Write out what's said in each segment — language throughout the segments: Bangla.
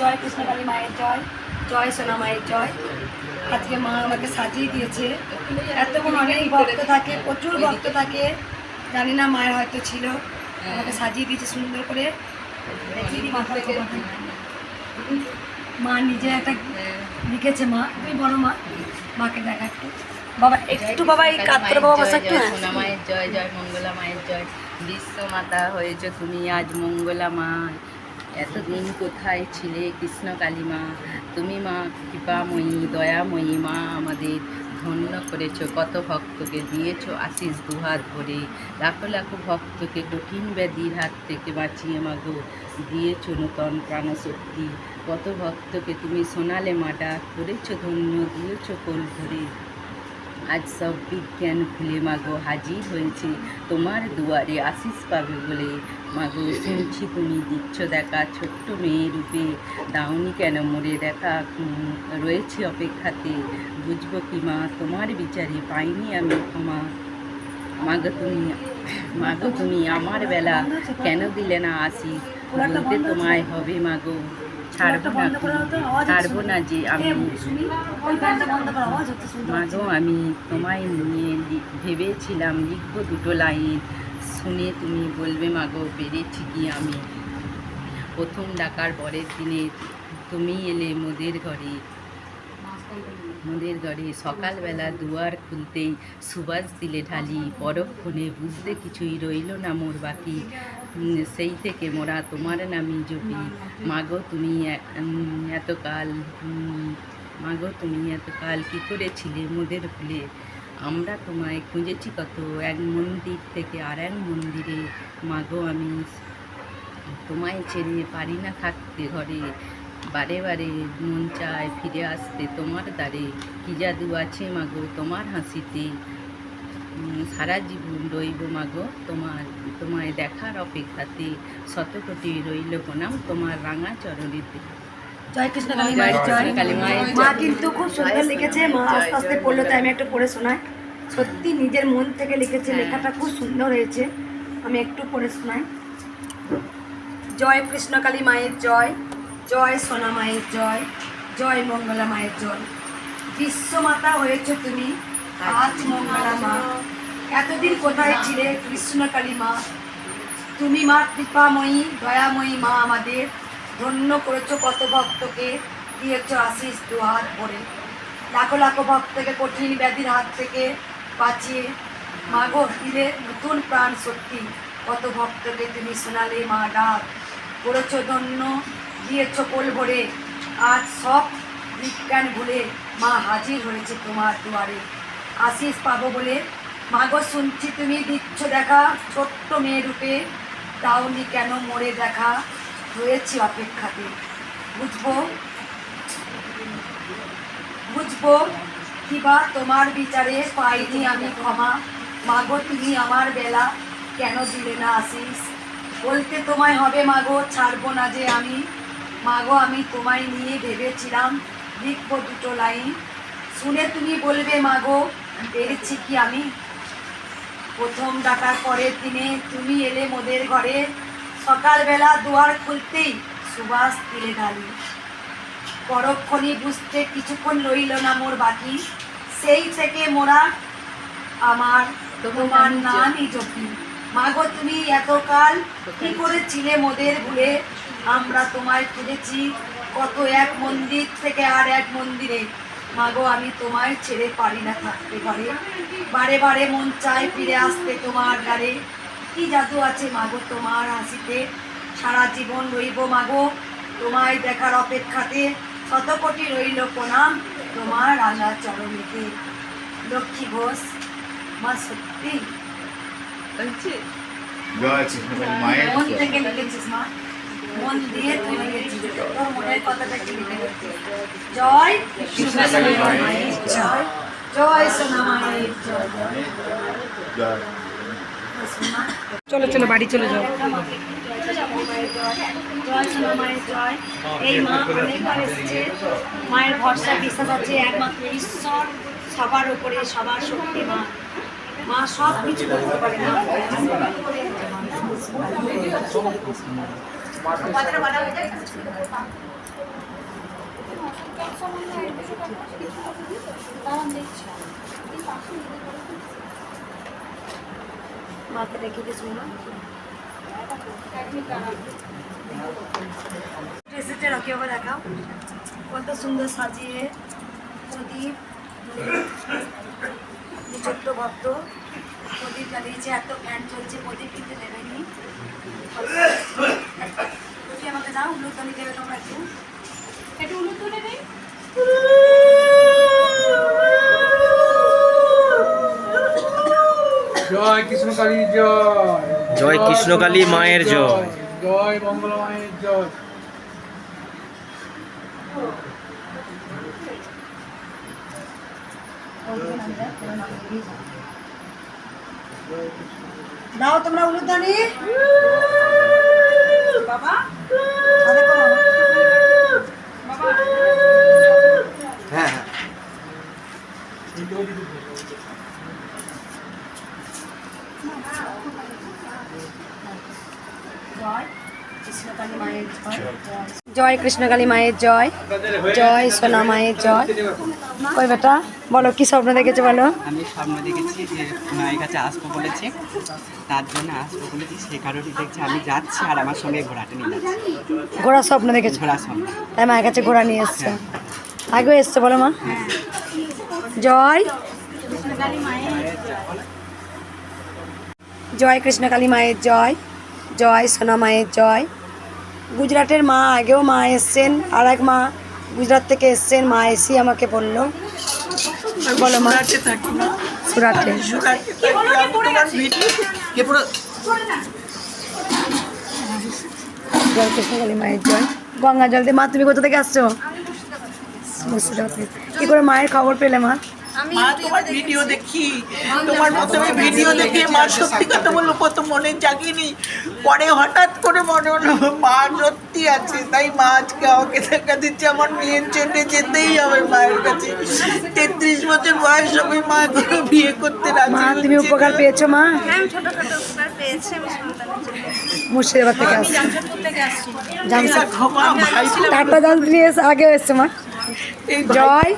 জয় কৃষ্ণকালী মায়ের জয় জয় সোনা মায়ের জয়। আজকে মা আমাকে সাজিয়ে দিয়েছে। এতক্ষণ অনেক ভক্ত থাকে প্রচুর ভক্ত থাকে। জানি না মায়ের হয়তো ছিল। আমাকে সাজিয়ে দিয়েছে সুন্দর করে। মা নিজে একটা লিখেছে মা তুমি বড় মা। মাকে দেখা একটু। বাবা একটু বাবা এই কাতর বাবা বসা একটু হ্যাঁ। সোনা মায়ের জয় জয় মঙ্গলা মায়ের জয়। বিশ্ব মাতা হয়েছ তুমি আজ মঙ্গলা মা এতদিন কোথায় ছিলে? কৃষ্ণ কালী মা তুমি মা, কৃপাময়ী, দয়াময়ী মা আমাদের ধন্য করেছ। কত ভক্তকে দিয়েছ আশিস দুহাত ভরে। লাখো লাখো ভক্তকে কঠিন ব্যাধির হাত থেকে বাঁচিয়ে মাগো। দিয়েছ নূতন প্রাণশক্তি। কত ভক্তকে তুমি সোনালে মাটা করেছ ধন্য, দিয়েছ কোল ভরে। আজ সব বিজ্ঞান ভুলে মাগো হাজির হয়েছে। তোমার দুয়ারে আশিস পাবে বলে। মাগো, শুনছি তুমি দিচ্ছ দেখা ছোট্ট মেয়ে রূপে। দাউনি কেন মরে দেখা রয়েছে অপেক্ষাতে? বুঝব কি মা, তোমার বিচারে পাইনি আমি ক্ষমা। মাগো তুমি মাগো তুমি আমার বেলা কেন দিলে না আসিস বলতে তোমায় হবে মাগো। ছাড়বো না ছাড়বো না যে আমি মাগো আমি তোমায় নিয়ে ভেবেছিলাম লিখব দুটো লাইন। শুনে তুমি বলবে মাগো পেরেছি কি আমি? প্রথম ডাকার পরের দিনে তুমি এলে মোদের ঘরে। মোদের ঘরে সকালবেলা দুয়ার খুলতেই সুবাস দিলে ঢালি। পরক্ষণে বুঝতে কিছুই রইল না মোর বাকি। সেই থেকে মোরা তোমার নামই জপি। মাগো, তুমি এতকাল মাগো, তুমি এতকাল কী করেছিলে মোদের ভুলে আমরা তোমায় খুঁজেছি কত এক মন্দির থেকে আর এক মন্দিরে। মাগো, আমি তোমায় ছেড়ে পারি না থাকতে ঘরে। বারে বারে মন চায় ফিরে আসতে তোমার দ্বারে। কি জাদু আছে মাগো তোমার হাসিতে? সারা জীবন রইব মাগো। তোমার তোমায় দেখার অপেক্ষাতে শত কোটি রইল প্রণাম তোমার রাঙা জয় কৃষ্ণ কালী মায়ের জয়। মা কিন্তু খুব সুন্দর লিখেছে মা আস্তে আস্তে পড়ল তাই আমি একটু পড়ে শোনাই। সত্যি নিজের মন থেকে লিখেছে হ্যাঁ। লেখাটা খুব সুন্দর হয়েছে। আমি একটু পড়ে শোনাই। জয় কৃষ্ণকালী মায়ের জয় জয় সোনা মায়ের জয় জয় মঙ্গলা মায়ের জয়। বিশ্বমাতা হয়েছ তুমি আজ মঙ্গলা মা। এতদিন কোথায় ছিলে কৃষ্ণকালী মা? তুমি মা কৃপাময়ী, দয়াময়ী মা আমাদের। ধন্য করেছ কত ভক্তকে, দিয়েছ আশিস দু হাত ভরে। লাখো লাখো ভক্তকে কঠিন ব্যাধির হাত থেকে বাঁচিয়ে মাগো দিলে নতুন প্রাণ সত্যি কত ভক্তকে তুমি শোনালে মা ডাক। করেছ ধন্য, দিয়েছ কোল ভরে। আজ সব বিজ্ঞান ভুলে মা হাজির হয়েছে তোমার দুয়ারে। আশিস পাবো বলে। মাগো, শুনছি তুমি দিচ্ছ দেখা, ছোট্ট মেয়ে রূপে। তাওনি কেন মরে দেখা? রয়েছি অপেক্ষাতে। বুঝব? বুঝব? কিবা তোমার বিচারে পাইনি আমি ক্ষমা। মাগো, তুমি আমার বেলা কেন দিলে না আসিস বলতে তোমায় হবে মাগো, ছাড়বো না যে আমি। মাগো, আমি তোমায় নিয়ে ভেবেছিলাম, লিখব দুটো লাইন। শুনে তুমি বলবে মাগো পেরেছি কি আমি? প্রথম ডাকার পরের দিনে তুমি এলে মোদের ঘরে। সকালবেলা দুয়ার খুলতেই সুবাস দিলে ঢালি পরক্ষণে বুঝতে কিছুক্ষণ রইল না মোর বাকি। সেই থেকে মোরা আমার তোমার নামই জপি। মাগো তুমি এতকাল কি করেছিলে মোদের ভুলে? আমরা তোমায় খুঁজেছি কত এক মন্দির থেকে আর এক মন্দিরে। মাগো আমি তোমায় ছেড়ে পারি না থাকতে ঘরে। বারে বারে মন চায় ফিরে আসতে তোমার দ্বারে। কি জাদু আছে মাগো তোমার হাসিতে? সারা জীবন রইব মাগো তোমায় দেখার অপেক্ষাতে। শত কোটি রইল প্রণাম তোমার রাঙা চরণেতে। লক্ষ্মী ঘোষ মা সত্যি মন লিখেছিস মা? মন দিয়ে লিখেছিস তোর মনের কথাটা কি লিখে গেছিস? জয় মায়ের জয় জয় সোনা মায়ের জয়। জয়। চলো চলো বাড়ি চলে যাও। জয় সোনা মায়ের জয়। এই মা অনেকবার এসেছে। মায়ের ভরসা বিশ্বাস আছে একমাত্র ঈশ্বর সবার উপরে সবার শক্তি মা। মা সব কিছু করতে পারে না মাকে রেখে দিয়েছি না এসেছে রকি বাবা কত সুন্দর সাজিয়ে প্রদীপ ছোট্ট ভক্ত প্রদীপ জ্বালিয়েছে, এত ফ্যান চলছে, প্রদীপ কিন্তু নেবেনি। তুমি আমাকে দাও উলুতনি দেবে তোমরা একটু। একটু উলুতনি নেই জয় কৃষ্ণকালী জয়। জয় কৃষ্ণকালী মায়ের জয় জয়। মঙ্গলা মায়ের জয়। দাও তোমরা উলুধ্বনি বাবা আ দেখো বাবা হ্যাঁ জয় কৃষ্ণকালী মায়ের জয় জয় কৃষ্ণকালী মায়ের জয়। জয় সোনা মায়ের জয়। ওই বেটা বলো কি স্বপ্ন দেখেছ বলো? আমি স্বপ্ন দেখেছি যে মায়ের কাছে আসব বলেছে। তার জন্য আসব বলেছি সে কারণে দেখছি আমি যাচ্ছি আর আমার সঙ্গে ঘোড়াটা নিয়ে যাচ্ছি। ঘোড়া স্বপ্ন দেখেছ? ঘোড়া স্বপ্ন। তাই মায়ের কাছে ঘোড়া নিয়ে এসছো? আগেও এসছো বলো মা। জয়। জয় কৃষ্ণকালী মায়ের জয়। জয় সোনা মায়ের জয়। গুজরাটের মা আগেও মা এসছেন আর এক মা গুজরাট থেকে এসছেন মা এসি আমাকে বলল। বলো মা। সুরাটে কৃষ্ণকালী মায়ের জয় গঙ্গা জল দিয়ে মা তুমি কোথা থেকে আসছো? কি করে মায়ের খবর পেলে মা? মা তোমার ভিডিও দেখি। তোমার প্রথমে ভিডিও দেখে মা সত্যি কথা বলল প্রথম মনে জাগিনি। পরে হঠাৎ করে মনে হলো মা সত্যি আছে। তাই মা আজকে আমাকে দেখা দিচ্ছে আমার মেয়ের জন্য যেতেই হবে মায়ের কাছে। তেত্রিশ বছর বয়স হবে মা এখনও বিয়ে করতে রাজি তুমি উপকার পেয়েছ মা? আমি ছোটখাটো উপকার পেয়েছি আমি সন্তানের জন্য। মুর্শিদাবাদ থেকে আসছি। এসে আগে এসছে মা। জয়।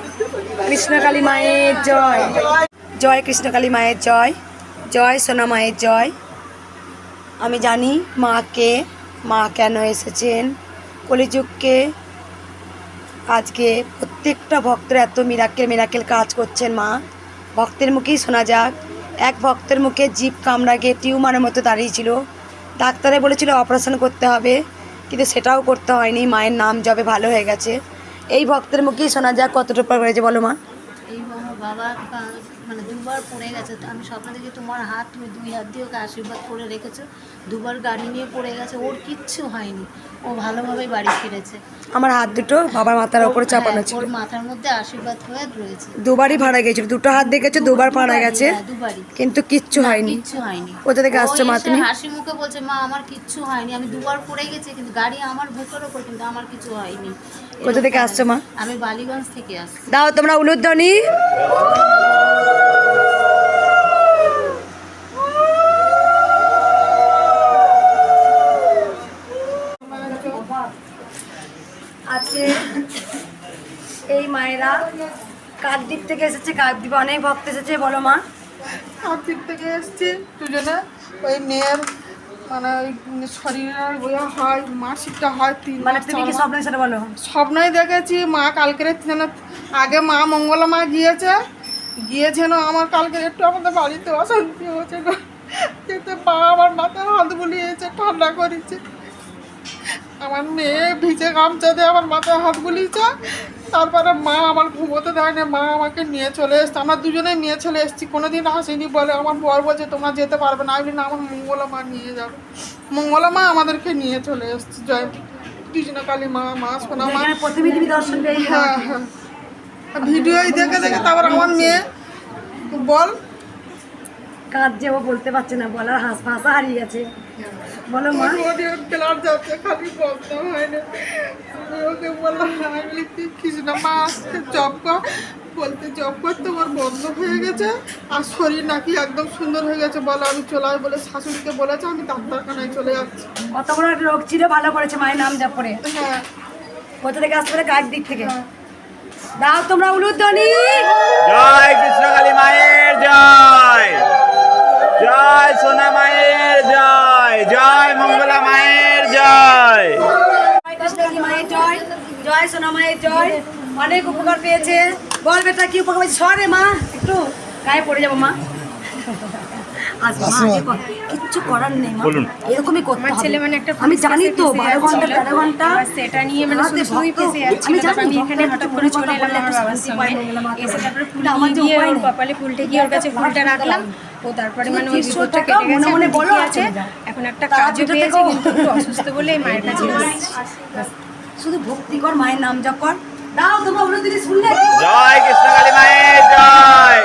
কৃষ্ণকালী মায়ের জয়। জয় কৃষ্ণকালী মায়ের জয়। জয় সোনা মায়ের জয়। আমি জানি মাকে মা কেন এসেছেন? কলিযুগকে, আজকে প্রত্যেকটা ভক্তের এত মিরাকেল মিরাকেল কাজ করছেন মা। ভক্তের মুখেই শোনা যাক। এক ভক্তের মুখে জিপ কামড়া গিয়ে টিউমারের মতো দাঁড়িয়েছিল ডাক্তারে বলেছিল অপারেশন করতে হবে, কিন্তু সেটাও করতে হয়নি। মায়ের নাম জবে ভালো হয়ে গেছে। এই ভক্তের মুখেই শোনা যাক কতটুকু করেছে বলো মা। এই বাবা বাবা মানে দুবার পড়ে গেছে। আমি স্বপ্ন দেখি তোমার হাত তুমি দুই হাত দিয়ে ওকে আশীর্বাদ করে রেখেছো। দুবার গাড়ি নিয়ে পড়ে গেছে ওর কিচ্ছু হয়নি। ও ভালোভাবেই বাড়ি ফিরেছে। আমার হাত দুটো বাবার মাথার চাপানো হ্যাঁ, ছিল। ওর মাথার মধ্যে আশীর্বাদ হয়ে রয়েছে। দুবারই ভাড়া গেছিল। দুটো হাত দেখেছে দুবার ভাড়া গেছে। হ্যাঁ, দুবারই। কিন্তু কিচ্ছু হয়নি। কিচ্ছু হয়নি। কোথা থেকে আসছো মা তুমি? হাসি মুখে বলছে মা আমার কিচ্ছু হয়নি। আমি দুবার পড়ে গেছি কিন্তু গাড়ি আমার ভেতর ওপর কিন্তু আমার কিছু হয়নি। কোথা থেকে আসছো মা? আমি বালিগঞ্জ থেকে আসছি। দাও তোমরা উলুধ্বনি। আজকে এই মায়েরা কাকদ্বীপ থেকে এসেছে কাকদ্বীপে অনেক ভক্ত এসেছে বলো মা। আর্থিক থেকে এসছি দুজনে। ওই মেয়ের মানে শরীরের ওয়া হয় মাসিকটা হয় তিন মানে তুমি কি স্বপ্ন সেটা বলো? স্বপ্নই দেখেছি মা কালকের যেন আগে মা মঙ্গলা মা গিয়েছে গিয়েছেন আমার কালকে একটু আমাদের বাড়িতে অশান্তি হয়েছে যেতে মা আমার মাথায় হাত বুলিয়েছে ঠান্ডা করেছে। আমার মেয়ে ভিজে গামছা দিয়ে আমার মাথায় হাত বুলিয়েছে। তারপরে মা আমার ঘুমোতে দেয় না মা আমাকে নিয়ে চলে এসছে। আমরা দুজনে নিয়ে চলে এসেছি। কোনোদিন আসেনি বলে আমার বর বলছে তোমরা যেতে পারবে না। আমি না আমার মঙ্গলা মা নিয়ে যাবে। মঙ্গলা মা আমাদেরকে নিয়ে চলে এসছে। জয় কৃষ্ণকালী মা মা সোনা মা। হ্যাঁ হ্যাঁ। ভিডিওই দেখে দেখে তারপর আমার মেয়ে বল। কাঁদছে ও বলতে পারছে না বলার হাঁস ভাষা হারিয়ে গেছে। বলো মা। ক্লাস যাচ্ছে খালি বলতে হয় না। ওকে বললাম আমি বলি তুই মা আসতে জব কর। বলতে জব করতে আমার বন্ধ হয়ে গেছে আর শরীর নাকি একদম সুন্দর হয়ে গেছে। বলো আমি চলে আসব বলে শাশুড়িকে বলেছে আমি ডাক্তারখানায় চলে যাচ্ছি। কত বড় রোগ ছিল ভালো করেছে মায়ের নাম যা পড়ে হ্যাঁ। কোথা থেকে আসতে পারে কার দিক থেকে? দাও তোমরা উলুধ্বনি। জয় কৃষ্ণকালী মায়ের জয়। জয় সোনা মায়ের জয় জয় মঙ্গলা মায়ের জয়। জয় জয় সোনা মায়ের জয়। অনেক উপকার পেয়েছে। বল বেটা, কি উপকার পেয়েছে? সরে মা, একটু গায়ে পড়ে যাব মা। মা, কিচ্ছু করার নেই মা। এরকমই করতে ছেলে মানে একটা আমি জানি তো বারো ঘণ্টা। তেরো ঘণ্টা সেটা নিয়ে মানে শুধু শুধুই। ফেঁসে আমি জানি এখানে হঠাৎ করে চলে এলাম আমার বাবার সঙ্গে। এসে তারপরে ফুল আমার যে উপায়। কপালে ফুলটে গিয়ে ওর কাছে ফুলটা রাখলাম। ও তারপরে মানে ওই বিপদটা কেটে গেছে মনে মনে বলো আছে। এখন একটা কাজও পেয়েছে কিন্তু একটু অসুস্থ বলে এই মায়ের কাছে শুধু ভক্তি কর মায়ের নাম জপ কর। দাও তোমরা শুনলে? জয় কৃষ্ণকালী মায়ের জয়।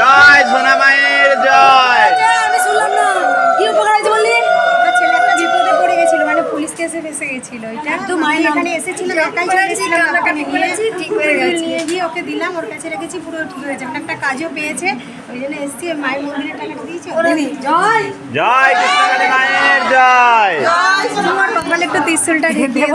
জয় সোনা মায়ের জয় আমি শুনলাম না। কি উপকার হয়েছে বললি? আমার ছেলে একটা বিপদে পড়ে গেছিল মানে পুলিশ কেসে ফেসে গেছিল। এটা তো মায়ের এখানে এসেছিল একাই চলে এসেছিলাম ওকে নিয়ে ঠিক হয়ে গেছে। নিয়ে গিয়ে ওকে দিলাম ওর কাছে রেখেছি পুরো ঠিক হয়েছে। মানে একটা কাজও পেয়েছে ওই জন্য এসেছি মায়ের মন্দিরে টাকাটা দিয়েছে দিদি, জয়। জয় কৃষ্ণকালী মায়ের জয়। তোমার কপালে একটু ত্রিশুলটা ঢেকে